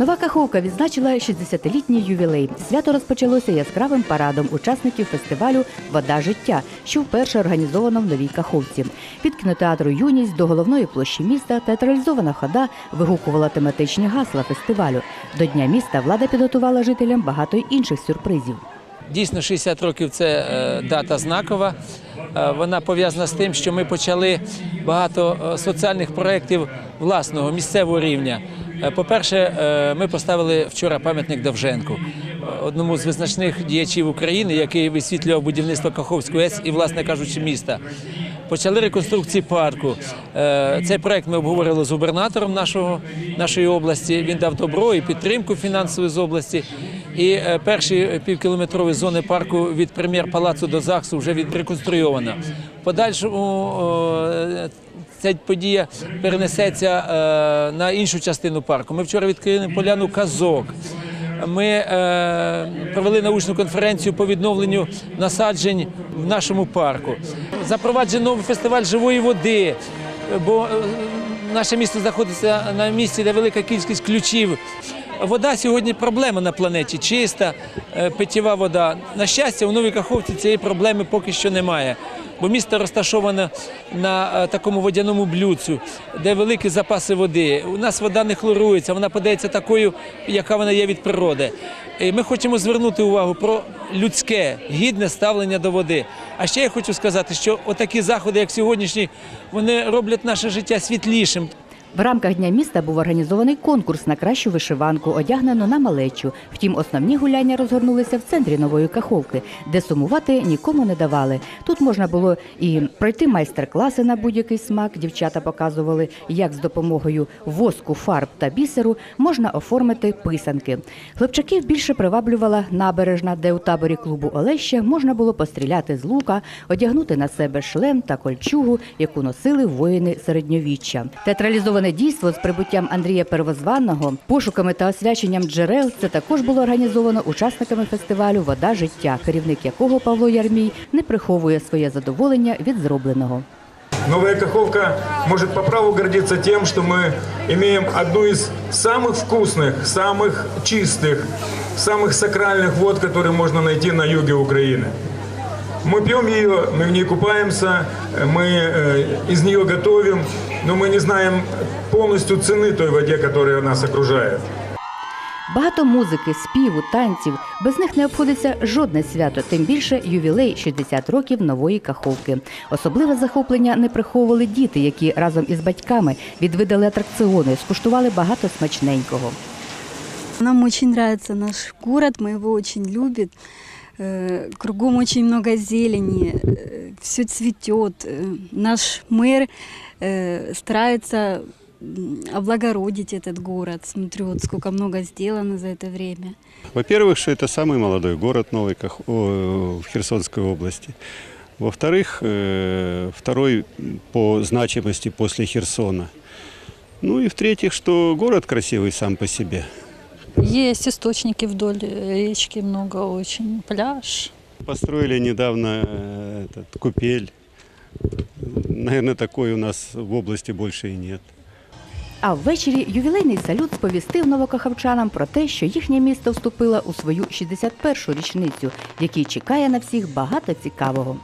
Нова Каховка відзначила 60-літній ювілей. Свято розпочалося яскравим парадом учасників фестивалю Вода життя, що вперше організовано в Новій Каховці. Від кінотеатру Юність до головної площі міста театралізована хода вигукувала тематичні гасла фестивалю. До Дня міста влада підготувала жителям багато інших сюрпризів. Дійсно, 60 років це е, дата знакова. Е, Вона пов'язана з тим, що ми почали багато е, соціальних проєктів власного місцевого рівня. По-перше, ми поставили вчора пам'ятник Довженку, одному з визначних діячів України, який висвітлював будівництво Каховської ЕС і, власне кажучи, міста. Почали реконструкції парку. Цей проект ми обговорили з губернатором нашої області. Він дав добро і підтримку фінансову з області. І е, перші півкілометрові зони парку від прем'єр-палацу до ЗАГСу вже відреконструйовано. В Подальшому ця подія перенесеться е, на іншу частину парку. Ми вчора відкрили поляну казок. Ми е, провели научну конференцію по відновленню насаджень в нашому парку. Запроваджено новий фестиваль живої води, бо наше місто знаходиться на місці, де велика кількість ключів. Вода сьогодні проблема на планеті, чиста е, питєва вода. На щастя, у Новій Каховці цієї проблеми поки що немає. Бо місто розташоване на е, такому водяному блюдцю, де великі запаси води. У нас вода не хлорується, вона подається такою, яка вона є від природи. І ми хочемо звернути увагу про людське, гідне ставлення до води. А ще я хочу сказати, що отакі заходи, як сьогоднішні, вони роблять наше життя світлішим. В рамках дня міста був організований конкурс на кращу вишиванку, одягнену на малечу. Втім, основні гуляння розгорнулися в центрі нової каховки, де сумувати нікому не давали. Тут можна було і пройти майстер-класи на будь-який смак. Дівчата показували, як з допомогою воску, фарб та бісеру можна оформити писанки. Хлопчаків більше приваблювала набережна, де у таборі клубу Олеща можна було постріляти з лука, одягнути на себе шлем та кольчугу, яку носили воїни середньовіччя. Театралізоване дійство з прибуттям Андрія Первозванного, пошуками та освяченням джерел це також було організовано учасниками фестивалю Вода життя, керівник якого Павло Ярмій не приховує своє задоволення від зробленого. Новая Каховка может по праву гордиться тем, что мы имеем одну из самых вкусных, самых чистых, самых сакральных вод, которые можно найти на юге Украины. Мы пьем ее, мы в ней купаемся, мы э, из нее готовим, но мы не знаем полностью цены той воде, которая нас окружает. Багато музики, співу, танців. Без них не обходиться жодне свято, тим більше ювілей 60 років нової каховки. Особливе захоплення не приховували діти, які разом із батьками відвідали атракціони, скуштували багато смачненького. Нам очень нравится наш город, мы его очень любим. Э, Кругом очень много зелени, все цветет. Э, Наш мэр э, старается облагородить этот город. Смотрю, вот сколько много сделано за это время. Во-первых, что это самый молодой город Новый в Херсонской области. Во-вторых, э, второй по значимости после Херсона. Ну и в-третьих, что город красивый сам по себе. Есть источники вдоль э, речки много очень, пляж. Построили недавно э, этот, купель. Наверное, такой у нас в области больше и нет. А ввечері ювілейний салют сповістив новокахавчанам про те, що їхнє місто вступило у свою 61-шу річницю, в якій чекає на всіх багато цікавого.